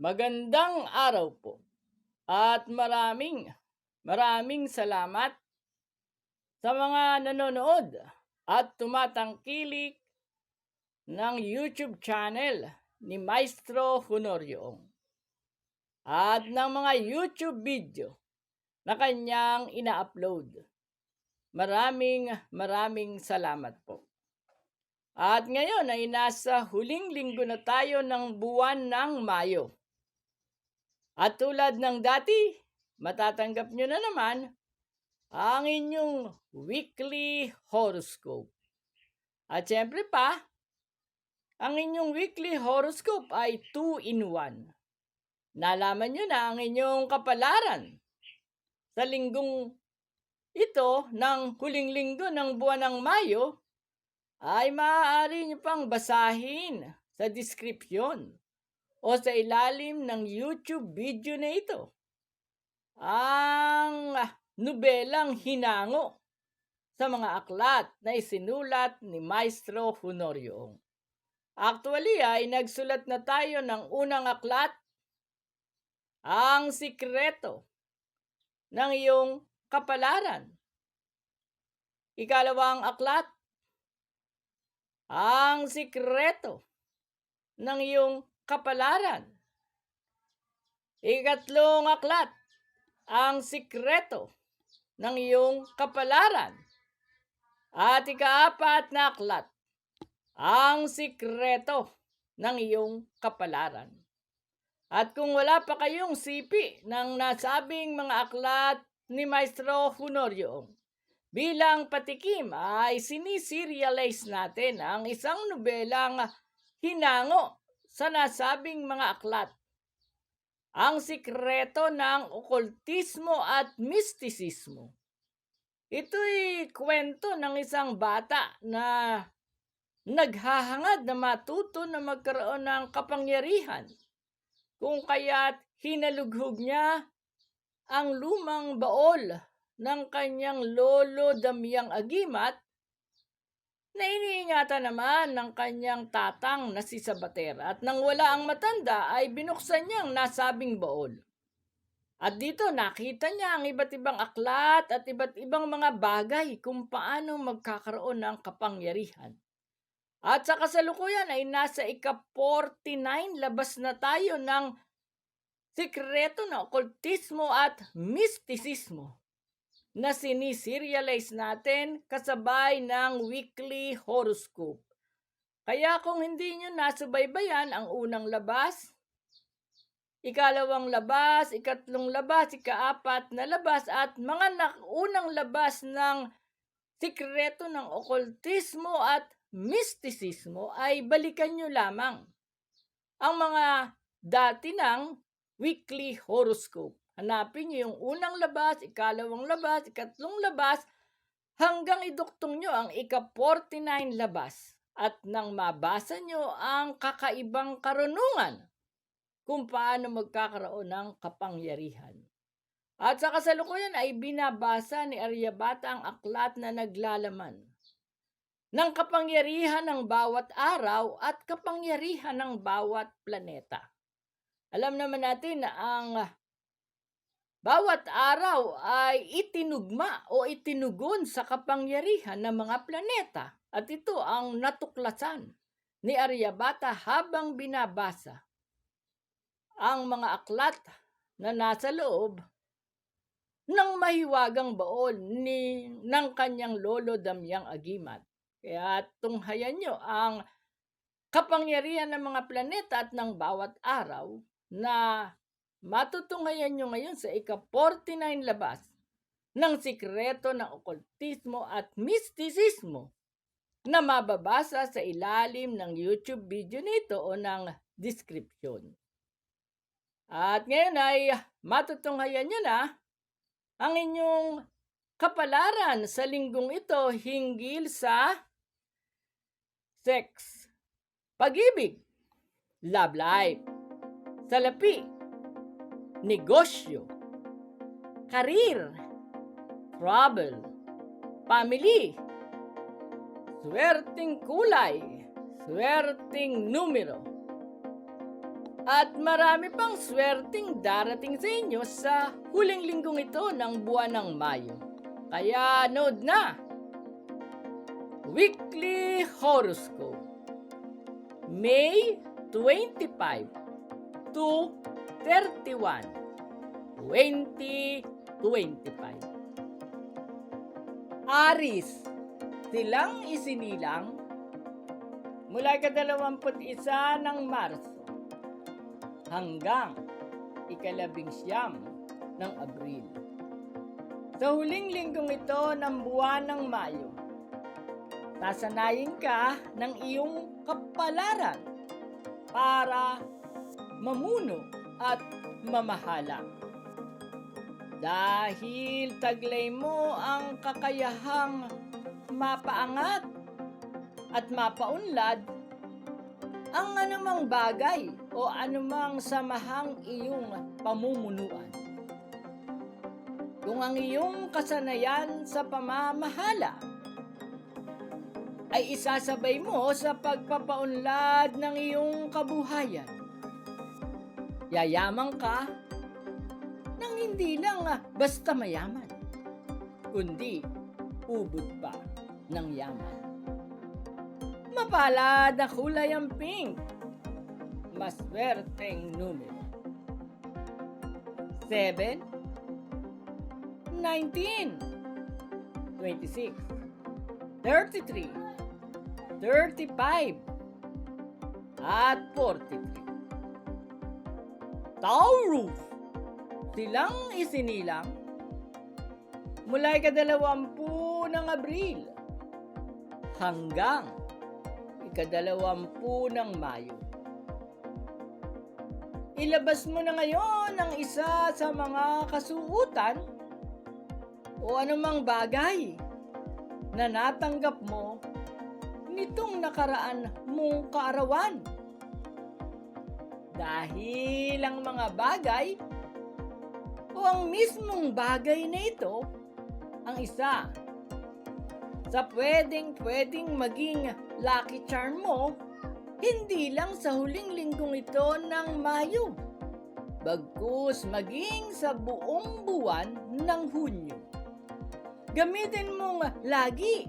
Magandang araw po. At maraming, maraming salamat sa mga nanonood at tumatangkilik ng YouTube channel ni Maestro Honorio at ng mga YouTube video na kanyang ina-upload. Maraming maraming salamat po. At ngayon ay nasa huling linggo na tayo ng buwan ng Mayo. At tulad ng dati, matatanggap nyo na naman ang inyong weekly horoscope. At syempre pa, ang inyong weekly horoscope ay 2 in 1. Nalaman nyo na ang inyong kapalaran sa linggong ito ng huling linggo ng buwan ng Mayo ay maaari nyo pang basahin sa description o sa ilalim ng YouTube video na ito. Ang nobelang Hinango sa mga aklat na isinulat ni Maestro Honorio. Actually ay nagsulat na tayo ng unang aklat, ang sikreto ng iyong kapalaran. Ikalawang aklat, ang sikreto ng iyong kapalaran. Ikatlong aklat, ang sikreto ng iyong kapalaran. At ikaapat na aklat, ang sikreto ng iyong kapalaran. At kung wala pa kayong sipi ng nasabing mga aklat ni Maestro Honorio, bilang patikim ay siniserialize natin ang isang nobelang hinango sa nasabing mga aklat. Ang sikreto ng okultismo at mistisismo. Ito'y kwento ng isang bata na naghahangad na matuto na magkaroon ng kapangyarihan. Kung kaya't hinalughog niya ang lumang baol ng kanyang lolo Damyang Agimat na iniingatan naman ng kanyang tatang na si Sabatera at nang wala ang matanda ay binuksan niya ang nasabing baol. At dito nakita niya ang iba't ibang aklat at iba't ibang mga bagay kung paano magkakaroon ng kapangyarihan. At sa kasalukuyan ay nasa ika-49 labas na tayo ng sikreto ng okultismo at mistisismo na siniserialize natin kasabay ng weekly horoscope. Kaya kung hindi nyo nasubaybayan ang unang labas, ikalawang labas, ikatlong labas, ikaapat na labas at mga unang labas ng sikreto ng okultismo at mistisismo ay balikan nyo lamang ang mga dati ng weekly horoscope. Hanapin niyo yung unang labas, ikalawang labas, ikatlong labas, hanggang iduktong nyo ang ika-49 labas. At nang mabasa nyo ang kakaibang karunungan kung paano magkakaroon ng kapangyarihan. At sa kasalukuyan ay binabasa ni Aryabata ang aklat na naglalaman ng kapangyarihan ng bawat araw at kapangyarihan ng bawat planeta. Alam naman natin na ang bawat araw ay itinugma o itinugon sa kapangyarihan ng mga planeta at ito ang natuklasan ni Aryabata habang binabasa ang mga aklat na nasa loob ng mahiwagang baol ni ng kanyang lolo Damyang Agimat. Kaya tunghayan nyo ang kapangyarihan ng mga planeta at ng bawat araw na matutunghayan nyo ngayon sa ika-49 labas ng sikreto ng okultismo at mistisismo na mababasa sa ilalim ng YouTube video nito o ng description. At ngayon ay matutunghayan nyo na ang inyong kapalaran sa linggong ito hinggil sa sex, pag-ibig, love life, salapi, negosyo, karir, travel, family, swerting kulay, swerting numero, At marami pang swerting darating sa inyo sa huling linggong ito ng buwan ng Mayo. Kaya nood na! Weekly Horoscope May 25 to 31 2025 Aris Silang isinilang mula ikadalawamput isa ng Marso hanggang ikalabing siyam ng Abril. Sa huling linggong ito ng buwan ng Mayo, sasanayin ka ng iyong kapalaran para mamuno at mamahala. Dahil taglay mo ang kakayahang mapaangat at mapaunlad ang anumang bagay o anumang samahang iyong pamumunuan. Kung ang iyong kasanayan sa pamamahala ay isasabay mo sa pagpapaunlad ng iyong kabuhayan. Yayaman ka nang hindi lang basta mayaman, kundi ubod pa ng yaman. Mapalad na kulay ang pink. Maswerteng numero. 7 19 26 33 35 at 43 Taurus Silang isinilang mula ikadalawampu ng Abril hanggang ikadalawampu ng Mayo. Ilabas mo na ngayon ang isa sa mga kasuutan o anumang bagay na natanggap mo nitong nakaraan mong kaarawan. Dahil ang mga bagay o ang mismong bagay na ito ang isa sa pwedeng pwedeng maging lucky charm mo hindi lang sa huling linggong ito ng Mayo, bagkus maging sa buong buwan ng Hunyo. Gamitin mong lagi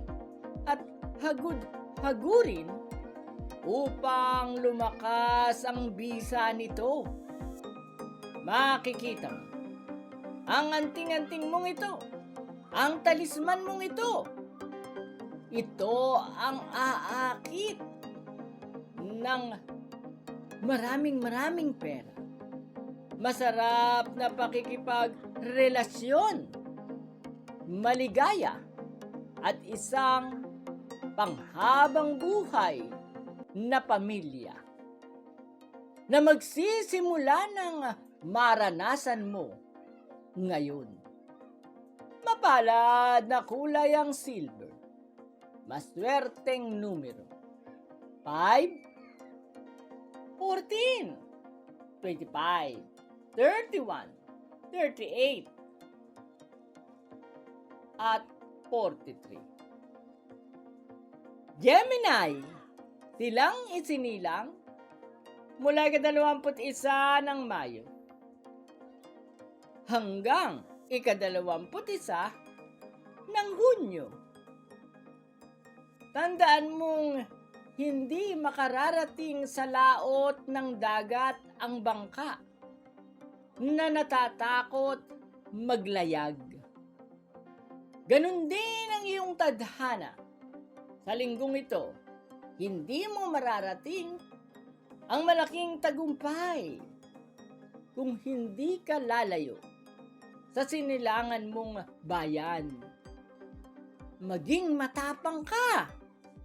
at hagud-hagurin upang lumakas ang bisa nito. Makikita mo, ang anting-anting mong ito, ang talisman mong ito, ito ang aakit ng maraming maraming pera. Masarap na pakikipagrelasyon, maligaya, at isang panghabang buhay na pamilya na magsisimula ng maranasan mo ngayon. Mapalad na kulay ang silver. Maswerteng numero. 5, 14, 25, 31, 38, at 43. Gemini, silang isinilang mula ikadalawamput isa ng Mayo hanggang ikadalawamput isa ng Hunyo. Tandaan mong hindi makararating sa laot ng dagat ang bangka na natatakot maglayag. Ganon din ang iyong tadhana. Sa linggong ito, hindi mo mararating ang malaking tagumpay kung hindi ka lalayo sa sinilangan mong bayan. Maging matapang ka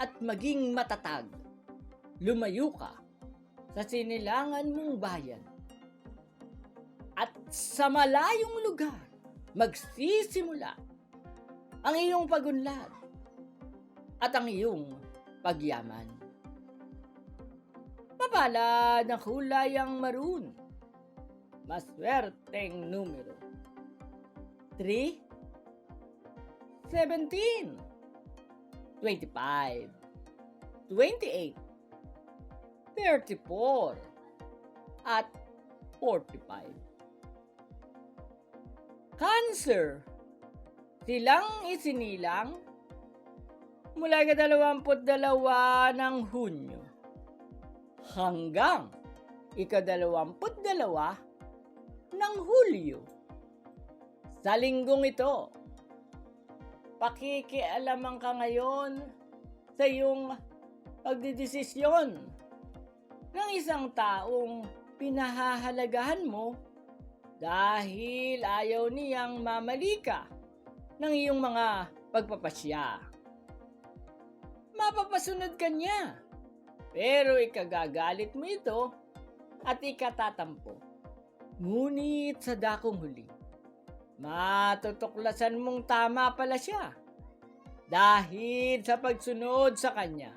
at maging matatag. Lumayo ka sa sinilangan mong bayan. At sa malayong lugar, magsisimula ang iyong pagunlad at ang iyong pagyaman. Mapalad na kulay ang maroon. Maswerteng numero. 3 17 25 28 34 at 45. Cancer. Silang isinilang mula ka-22 ng Hunyo hanggang ika-22 ng Hulyo. Sa linggong ito, pakikialaman ka ngayon sa iyong pagdidesisyon ng isang taong pinahahalagahan mo dahil ayaw niyang mamali ka ng iyong mga pagpapasya. Mapapasunod ka niya, pero ikagagalit mo ito at ikatatampo. Ngunit sa dakong huli, matutuklasan mong tama pala siya dahil sa pagsunod sa kanya.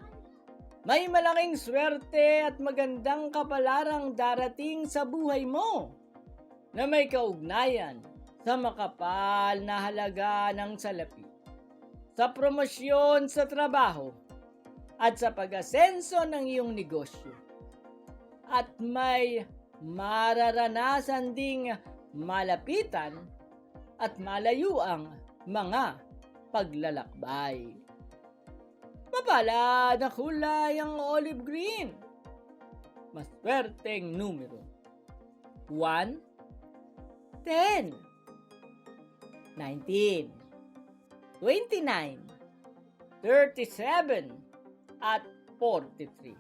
May malaking swerte at magandang kapalarang darating sa buhay mo na may kaugnayan sa makapal na halaga ng salapi, sa promosyon sa trabaho, at sa pag-asenso ng iyong negosyo. At may mararanasan ding malapitan at malayuang mga paglalakbay. Mapala na kulay ang olive green. Maswerteng numero. 1, 10, 19, 29, 37, at 43.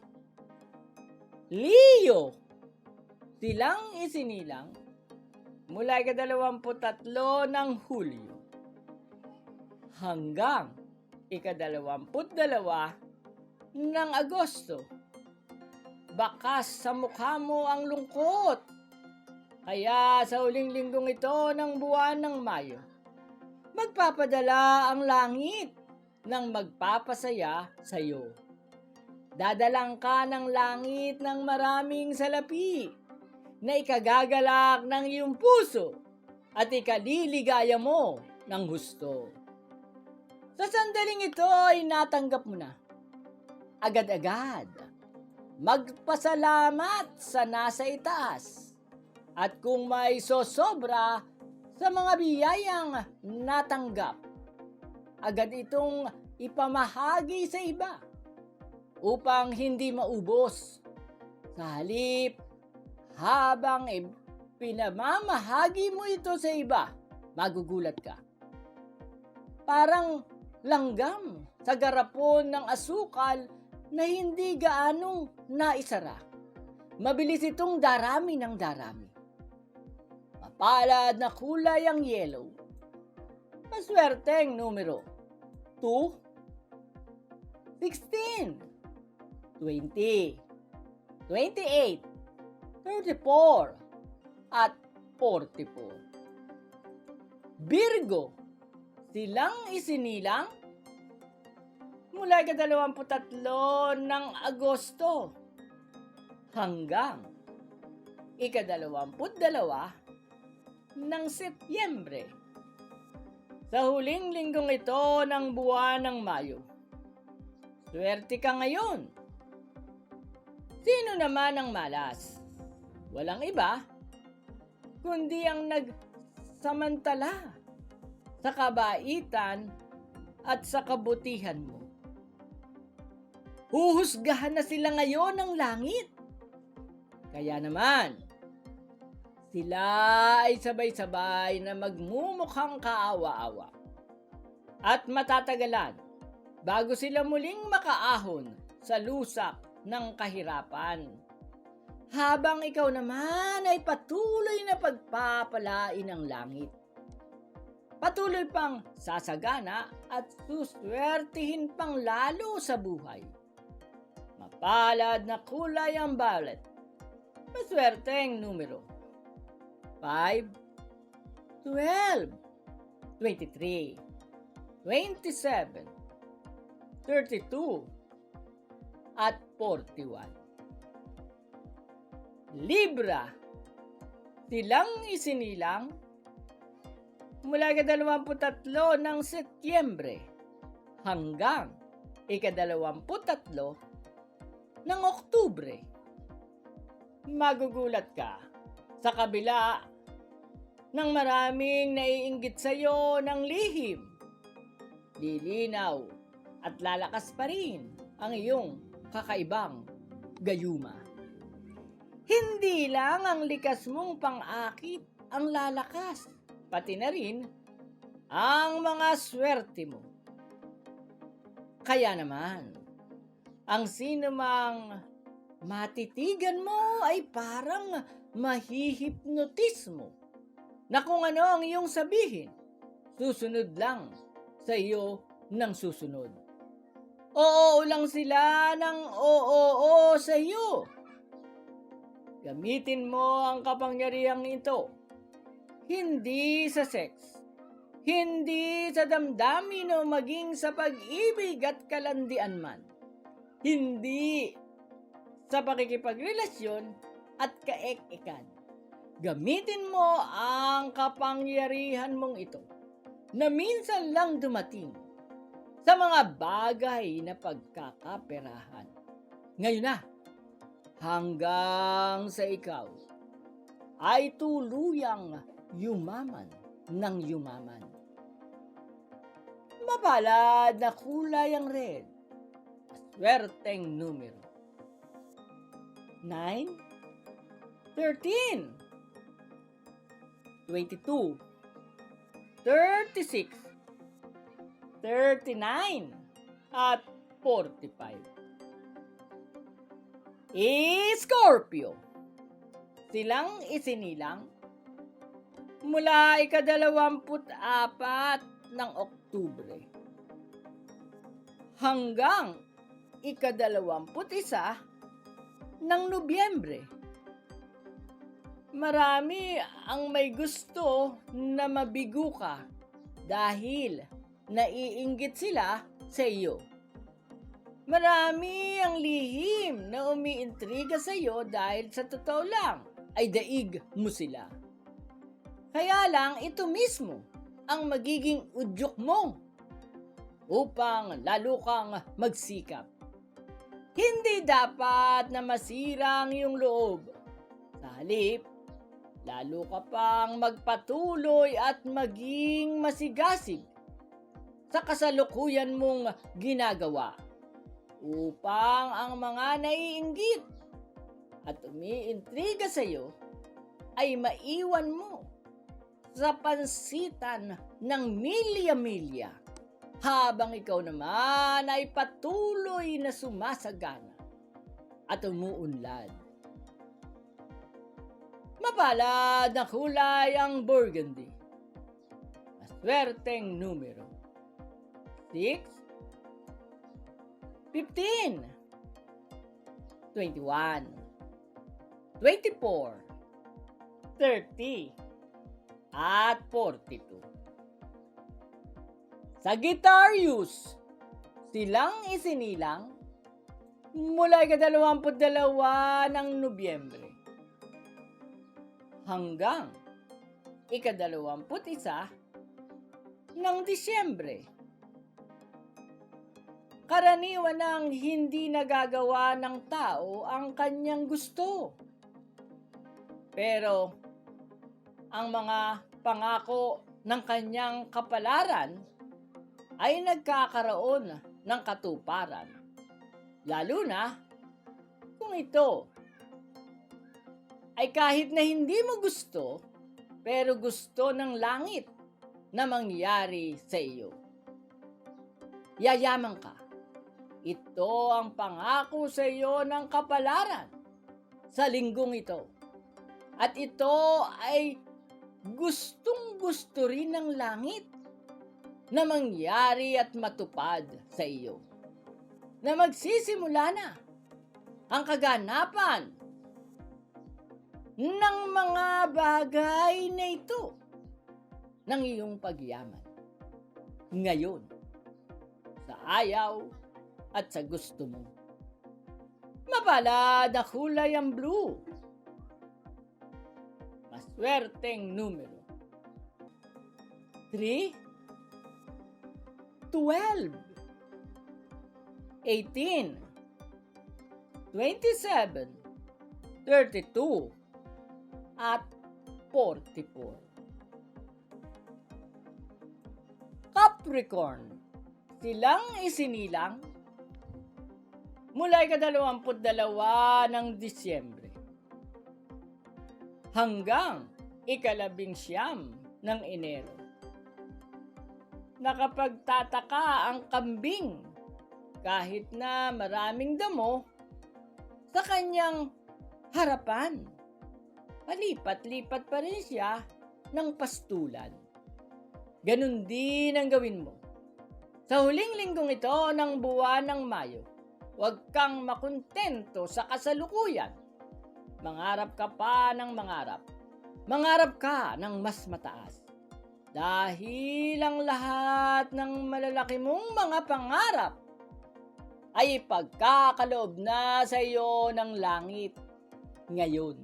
Leo! Silang isinilang mula ika-23 ng Hulyo hanggang ika-22 ng Agosto. Bakas sa mukha mo ang lungkot. Kaya sa huling linggong ito ng buwan ng Mayo, magpapadala ang langit ng magpapasaya sa iyo. Dadalang ka ng langit ng maraming salapi na ikagagalak ng iyong puso at ikaliligaya mo ng gusto. Sa sandaling ito ay natanggap mo na. Agad-agad, magpasalamat sa nasa itaas. At kung may sosobra sa mga biyayang natanggap, agad itong ipamahagi sa iba upang hindi maubos. Sa halip, habang pinamamahagi mo ito sa iba, magugulat ka. Parang langgam sa garapon ng asukal na hindi gaanong naisara. Mabilis itong darami ng darami. Mapalad na kulay ang yellow. Maswerteng numero 2, 16, 20, 28, 34, at 44. Virgo, silang isinilang mula ika-23 ng Agosto hanggang ika-22 ng Setyembre. Sa huling linggong ito ng buwan ng Mayo, swerte ka ngayon. Sino naman ang malas? Walang iba, kundi ang nagsamantala sa kabaitan at sa kabutihan mo. Huhusgahan na sila ngayon ng langit. Kaya naman, sila ay sabay-sabay na magmumukhang kaawa-awa. At matatagalan bago sila muling makaahon sa lusak ng kahirapan. Habang ikaw naman ay patuloy na pagpapalain ng langit. Patuloy pang sasagana at suswertihin pang lalo sa buhay. Mapalad na kulay ang violet. Maswerteng numero. 5, 12, 23, 27, 32, at 41. Libra. Silang isinilang mula ika-23 ng Setyembre hanggang ika-23 ng Oktubre. magugulat ka sa kabila ng maraming naiinggit sa'yo ng lihim. Lilinaw at lalakas pa rin ang iyong kakaibang gayuma. Hindi lang ang likas mong pang-akit ang lalakas, pati na rin ang mga swerte mo. Kaya naman, ang sino mang matitigan mo ay parang mahihipnotis mo na kung ano ang iyong sabihin, susunod lang sa iyo ng susunod. Oo lang sila ng oo sa iyo. Gamitin mo ang kapangyarihang ito. Hindi sa sex. Hindi sa damdamin o maging sa pag-ibig at kalandian man. Hindi sa pakikipagrelasyon at kaek-ekan. Gamitin mo ang kapangyarihan mong ito na minsan lang dumating sa mga bagay na pagkakaperahan. Ngayon na, hanggang sa ikaw ay tuluyang yumaman ng yumaman. Mapalad na kulay ang red. Swerteng numero. 9, 13, 22, 36, 39, at 45. I-Scorpio. Silang isinilang mula ikadalawamput apat ng Oktubre hanggang ikadalawamput isa ng Nobyembre. Marami ang may gusto na mabigo ka dahil naiinggit sila sa iyo. Marami ang lihim na umiintriga sa iyo dahil sa totoo lang ay daig mo sila. Kaya lang ito mismo ang magiging udyok mo upang lalo kang magsikap. Hindi dapat na masira ang iyong loob. Sa halip, lalo ka pang magpatuloy at maging masigasig sa kasalukuyan mong ginagawa upang ang mga naiinggit at umiintriga sa iyo ay maiwan mo sa pansitan ng milya-milya habang ikaw naman ay patuloy na sumasagana at umuunlad. Mapalad na kulay ang burgundy. Maswerteng numero. 6, 15, 21, 24, 30, at 42. Sagittarius, silang isinilang mula ikadalawamput dalawa ng Nobyembre hanggang ikadalawamput isa ng Disyembre. Karaniwan ng hindi nagagawa ng tao ang kanyang gusto. Pero ang mga pangako ng kanyang kapalaran ay nagkakaroon ng katuparan. Lalo na kung ito ay kahit na hindi mo gusto, pero gusto ng langit na mangyari sa iyo. Yayaman ka. Ito ang pangako sa iyo ng kapalaran sa linggong ito. At ito ay gustong gusto rin ng langit na mangyari at matupad sa iyo. Na magsisimula na ang kaganapan ng mga bagay na ito ng iyong pagyaman. Ngayon, sa ayaw at sa gusto mo. Mapalad na kulay ang blue. Maswerteng numero. 3, 12, 18, 27, 32, at 44. Capricorn, silang isinilang mula ikadalawamput dalawa ng Disyembre hanggang ikalabing siyam ng Enero. Nakapagtataka ang kambing kahit na maraming damo sa kanyang harapan. Palipat-lipat pa rin siya ng pastulan. Ganon din ang gawin mo. Sa huling linggong ito ng buwan ng Mayo, huwag kang makontento sa kasalukuyan. Mangarap ka pa ng mangarap. Mangarap ka ng mas mataas. Dahil ang lahat ng malalaki mong mga pangarap ay pagkakaloob na sa iyo ng langit ngayon.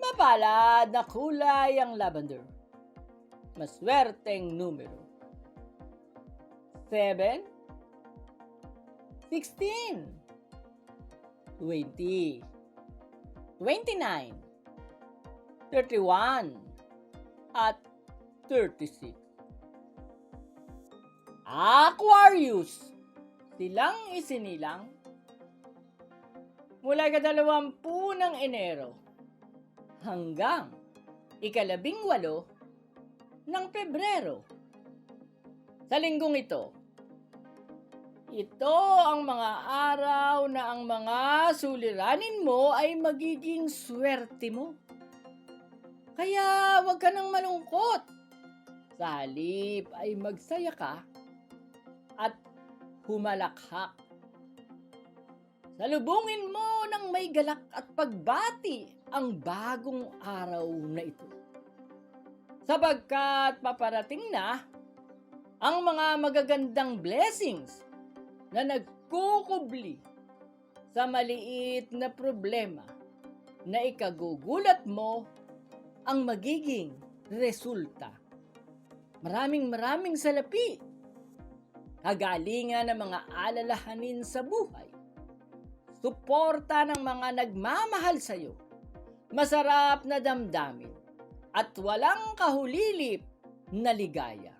Mapalad na kulay ang lavender. Maswerteng numero. 7 16 20 29 31 at 36 Aquarius. Silang isinilang. Mula kadalawampu ng Enero hanggang ikalabing walo ng Pebrero. Sa linggong ito, ito ang mga araw na ang mga suliranin mo ay magiging swerte mo. Kaya huwag ka nang malungkot. Sa halip ay magsaya ka at humalakhak. Salubungin mo ng may galak at pagbati ang bagong araw na ito. Sapagkat paparating na ang mga magagandang blessings na nagkukubli sa maliit na problema na ikagugulat mo ang magiging resulta. Maraming maraming salapi. Kagalingan ng mga alalahanin sa buhay. Suporta ng mga nagmamahal sa iyo. Masarap na damdamin. At walang kahulilip na ligaya.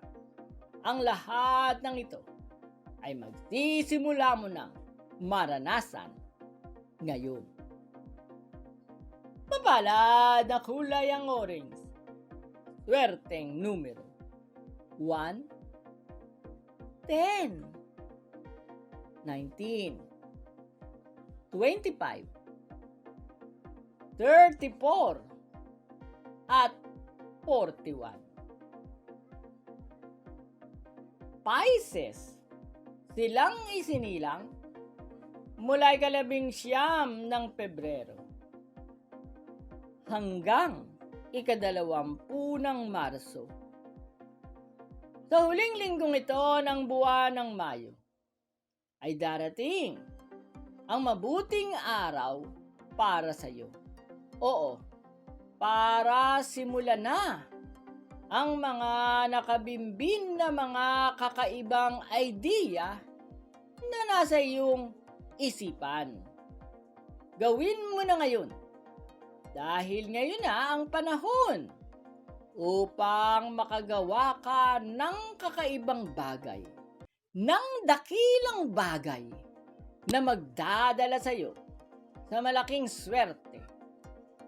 Ang lahat ng ito ay magsisimula mo ng maranasan ngayon. Mapalad na kulay ang orange. Swerteng numero. 1, 10, 19, 25, 34, at 41. Pisces, silang isinilang mula ikalabing siyam ng Pebrero hanggang ikadalawampu ng Marso. Sa huling linggong ito ng buwan ng Mayo, ay darating ang mabuting araw para sa iyo. Oo, para simulan na ang mga nakabimbin na mga kakaibang idea na nasa iyong isipan. Gawin mo na ngayon dahil ngayon na ang panahon upang makagawa ka ng kakaibang bagay, ng dakilang bagay na magdadala sa iyo sa malaking swerte,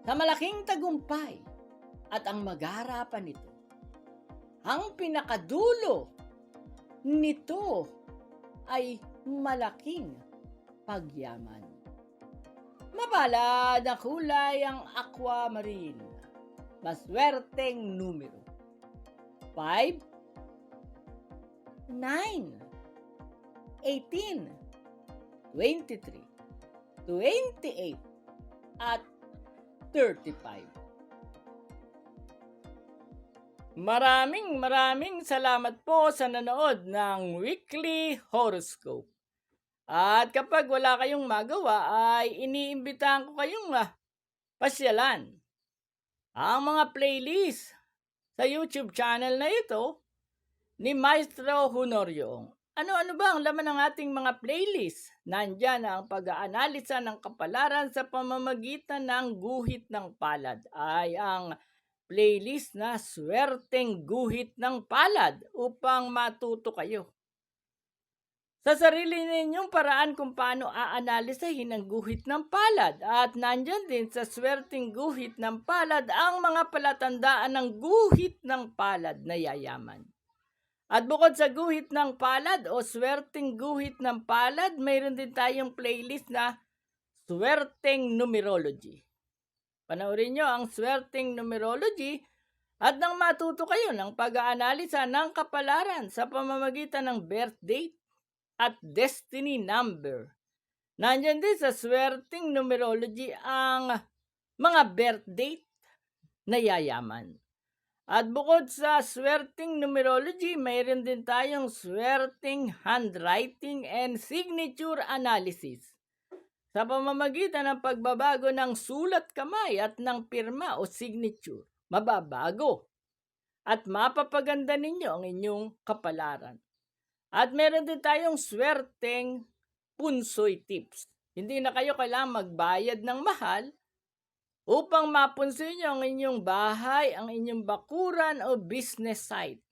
sa malaking tagumpay, at ang magarapan nito. Ang pinakadulo nito ay malaking pagyaman. Mapalad na kulay ang aquamarine. Maswerteng numero. 5, 9, 18, 23, 28, at 35. Maraming maraming salamat po sa nanood ng Weekly Horoscope. At kapag wala kayong magawa ay iniimbitahan ko kayong ah, pasyalan ang mga playlist sa YouTube channel na ito ni Maestro Honorio ano-ano ba ang laman ng ating mga playlist? Nandyan ang pag-aanalisa ng kapalaran sa pamamagitan ng guhit ng palad ay ang playlist na Swerteng Guhit ng Palad upang matuto kayo. Sa sarili ninyong paraan kung paano aanalisahin ang guhit ng palad at nandyan din sa swerteng guhit ng palad ang mga palatandaan ng guhit ng palad na yayaman. At bukod sa guhit ng palad o swerteng guhit ng palad, mayroon din tayong playlist na Swerteng Numerology. Panoorin nyo ang Swerteng Numerology at nang matuto kayo ng pag-aanalisa ng kapalaran sa pamamagitan ng birth date at destiny number. Nandyan din sa Swerteng Numerology ang mga birth date na yayaman. At bukod sa swerting numerology, mayroon din tayong swerting handwriting and signature analysis. Sa pamamagitan ng pagbabago ng sulat kamay at ng pirma o signature, mababago. At mapapaganda ninyo ang inyong kapalaran. At meron din tayong swerteng punsoy tips. Hindi na kayo kailangan magbayad ng mahal upang mapunsoy nyo ang inyong bahay, ang inyong bakuran o business site.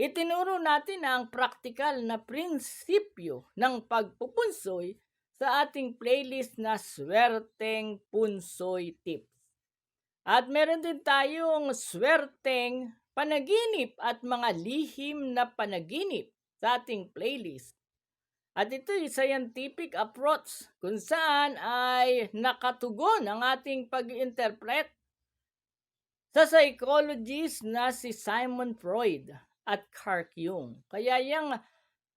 Itinuro natin ang praktikal na prinsipyo ng pagpupunsoy sa ating playlist na Swerteng Punsoy Tips. At meron din tayong swerteng panaginip at mga lihim na panaginip sa ating playlist. At ito ay scientific approach kung saan ay nakatugon ang ating pag-interpret sa psychologist na si Simon Freud at Carl Jung. Kaya yung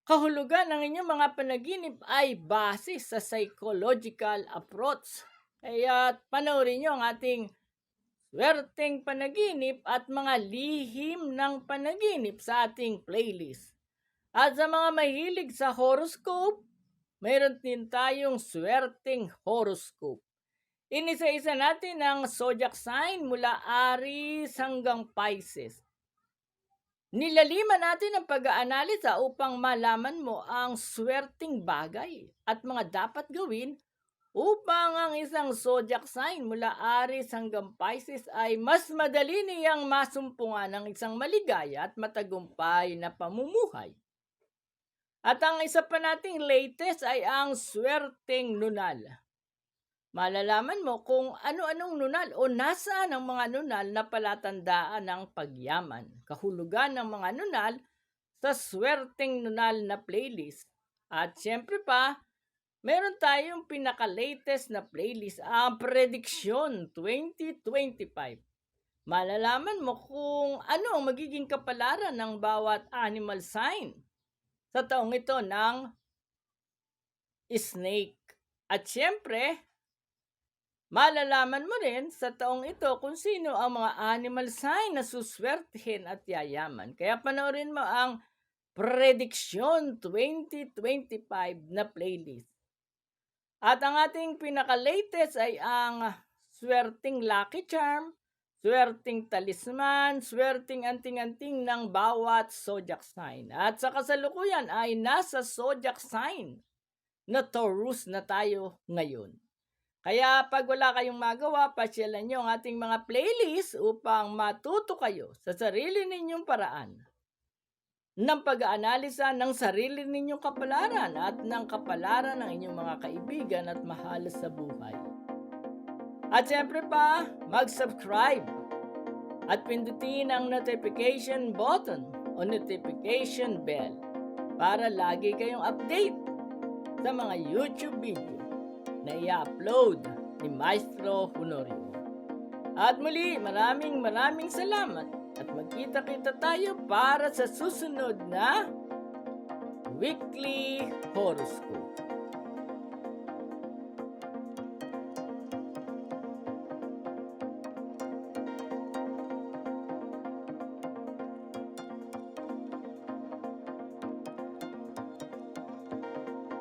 kahulugan ng inyong mga panaginip ay base sa psychological approach. Kaya panoorin nyo ang ating swerteng panaginip at mga lihim ng panaginip sa ating playlist. At sa mga mahilig sa horoscope, mayroon din tayong swerteng horoscope. Inisa-isa natin ang zodiac sign mula Aries hanggang Pisces. Nilaliman natin ang pag-aanalisa upang malaman mo ang swerteng bagay at mga dapat gawin upang ang isang zodiac sign mula Aries hanggang Pisces ay mas madali niyang masumpungan ng isang maligaya at matagumpay na pamumuhay. At ang isa pa nating latest ay ang swerteng nunal. Malalaman mo kung ano-anong nunal o nasaan ang mga nunal na palatandaan ng pagyaman. Kahulugan ng mga nunal sa swerteng nunal na playlist. At syempre pa, meron tayong pinaka-latest na playlist, ang Prediksyon 2025. Malalaman mo kung ano ang magiging kapalaran ng bawat animal sign sa taong ito ng snake. At syempre, malalaman mo rin sa taong ito kung sino ang mga animal sign na suswertihin at yayaman. Kaya panoorin mo ang Prediction 2025 na playlist. At ang ating pinaka-latest ay ang Swerting Lucky Charm, swerting talisman, swerting anting-anting ng bawat zodiac sign. At sa kasalukuyan ay nasa zodiac sign na Taurus na tayo ngayon. Kaya pag wala kayong magawa, pasyalan nyo ang ating mga playlist upang matuto kayo sa sarili ninyong paraan ng pag-aanalisa ng sarili ninyong kapalaran at ng kapalaran ng inyong mga kaibigan at mahal sa buhay. At siyempre pa, mag-subscribe at pindutin ang notification button o notification bell para lagi kayong update sa mga YouTube video na i-upload ni Maestro Honorio. At muli, maraming maraming salamat at magkita-kita tayo para sa susunod na Weekly Horoscope.